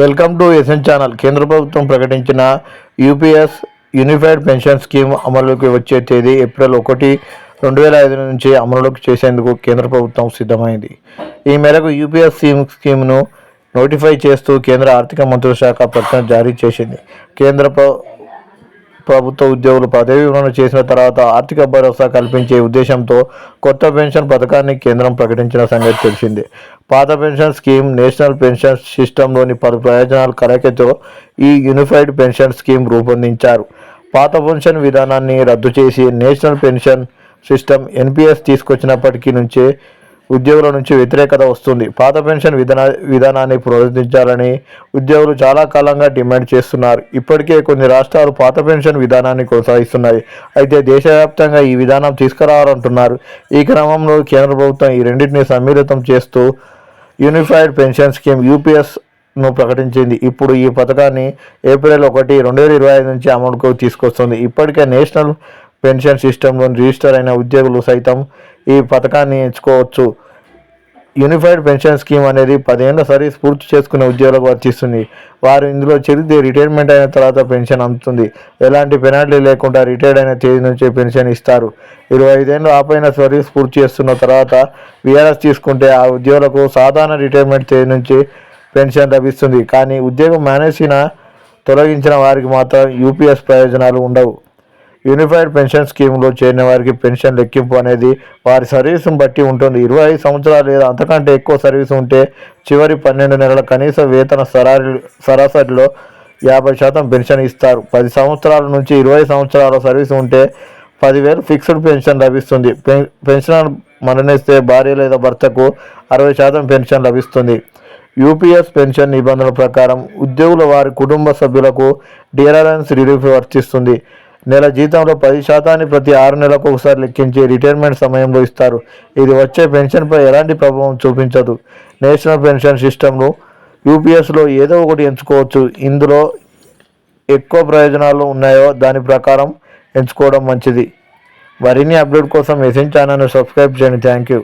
Welcome to SN channel. కేంద్ర ప్రభుత్వం ప్రకటించిన యూపీఎస్ యూనిఫైడ్ పెన్షన్ స్కీమ్ అమలులోకి వచ్చే తేదీ ఏప్రిల్ ఒకటి రెండు వేల ఐదు నుంచి అమలులోకి చేసేందుకు కేంద్ర ప్రభుత్వం సిద్ధమైంది. ఈ మేరకు యూపీఎస్ స్కీమ్ స్కీమ్ను నోటిఫై చేస్తూ కేంద్ర ఆర్థిక మంత్రిత్వ శాఖ ప్రకటన జారీ చేసింది. కేంద్ర ప్రభుత్వ ఉద్యోగులు పదవీ విరమణ చేసిన తర్వాత ఆర్థిక భరోసా కల్పించే ఉద్దేశంతో కొత్త పెన్షన్ పథకాన్ని కేంద్రం ప్రకటించిన సంగతి తెలిసిందే. పాత పెన్షన్ స్కీమ్ నేషనల్ పెన్షన్ సిస్టంలోని పలు ప్రయోజనాల కలయికతో ఈ యూనిఫైడ్ పెన్షన్ స్కీమ్ రూపొందించారు. పాత పెన్షన్ విధానాన్ని రద్దు చేసి నేషనల్ పెన్షన్ సిస్టమ్ ఎన్పిఎస్ తీసుకొచ్చినప్పటికీ నుంచే ఉద్యోగుల నుంచి వ్యతిరేకత వస్తుంది. పాత పెన్షన్ విధాన విధానాన్ని ప్రోత్సహించాలని ఉద్యోగులు చాలా కాలంగా డిమాండ్ చేస్తున్నారు. ఇప్పటికే కొన్ని రాష్ట్రాలు పాత పెన్షన్ విధానాన్ని కొనసాగిస్తున్నాయి. అయితే దేశవ్యాప్తంగా ఈ విధానం తీసుకురావాలంటున్నారు. ఈ క్రమంలో కేంద్ర ప్రభుత్వం ఈ రెండింటిని సమ్మిళితం చేస్తూ యూనిఫైడ్ పెన్షన్ స్కీమ్ యూపీఎస్ను ప్రకటించింది. ఇప్పుడు ఈ పథకాన్ని ఏప్రిల్ ఒకటి రెండు వేల ఇరవై ఐదు నుంచి అమలుకు తీసుకొస్తుంది. ఇప్పటికే నేషనల్ పెన్షన్ సిస్టంలో రిజిస్టర్ అయిన ఉద్యోగులు సైతం ఈ పథకాన్ని ఎంచుకోవచ్చు. యూనిఫైడ్ పెన్షన్ స్కీమ్ అనేది పదేళ్ళ సర్వీస్ పూర్తి చేసుకునే ఉద్యోగులకు వర్తిస్తుంది. వారు ఇందులో చేరితే రిటైర్మెంట్ అయిన తర్వాత పెన్షన్ అందుతుంది. ఎలాంటి పెనాల్టీ లేకుండా రిటైర్డ్ అయిన తేదీ నుంచే పెన్షన్ ఇస్తారు. ఇరవై ఐదేళ్ళు ఆపైన సర్వీస్ పూర్తి చేస్తున్న తర్వాత విఆర్ఎస్ తీసుకుంటే ఆ ఉద్యోగులకు సాధారణ రిటైర్మెంట్ తేదీ నుంచి పెన్షన్ లభిస్తుంది. కానీ ఉద్యోగం మేనేసిన తొలగించిన వారికి మాత్రం యూపీఎస్ ప్రయోజనాలు ఉండవు. యూనిఫైడ్ పెన్షన్ స్కీమ్లో చేరిన వారికి పెన్షన్ లెక్కింపు అనేది వారి సర్వీస్ను బట్టి ఉంటుంది. ఇరవై ఐదు సంవత్సరాలు లేదా అంతకంటే ఎక్కువ సర్వీస్ ఉంటే చివరి పన్నెండు నెలల కనీస వేతన సరారి సరాసరిలో యాభై శాతం పెన్షన్ ఇస్తారు. పది సంవత్సరాల నుంచి ఇరవై సంవత్సరాల సర్వీస్ ఉంటే పదివేలు ఫిక్స్డ్ పెన్షన్ లభిస్తుంది. పెన్ పెన్షన్ మరణిస్తే భార్య లేదా భర్తకు అరవై శాతం పెన్షన్ లభిస్తుంది. యూపీఎస్ పెన్షన్ నిబంధనల ప్రకారం ఉద్యోగుల వారి కుటుంబ సభ్యులకు డిఆర్ఎన్స్ రిలీఫ్ వర్తిస్తుంది. నెల జీతంలో పది శాతాన్ని ప్రతి ఆరు నెలలకు ఒకసారి లెక్కించి రిటైర్మెంట్ సమయంలో ఇస్తారు. ఇది వచ్చే పెన్షన్పై ఎలాంటి ప్రభావం చూపించదు. నేషనల్ పెన్షన్ సిస్టమ్ను యూపీఎస్లో ఏదో ఒకటి ఎంచుకోవచ్చు. ఇందులో ఎక్కువ ప్రయోజనాలు ఉన్నాయో దాని ప్రకారం ఎంచుకోవడం మంచిది. మరిన్ని అప్డేట్ కోసం ఎస్ఎన్ ఛానల్ను సబ్స్క్రైబ్ చేయండి. Thank you.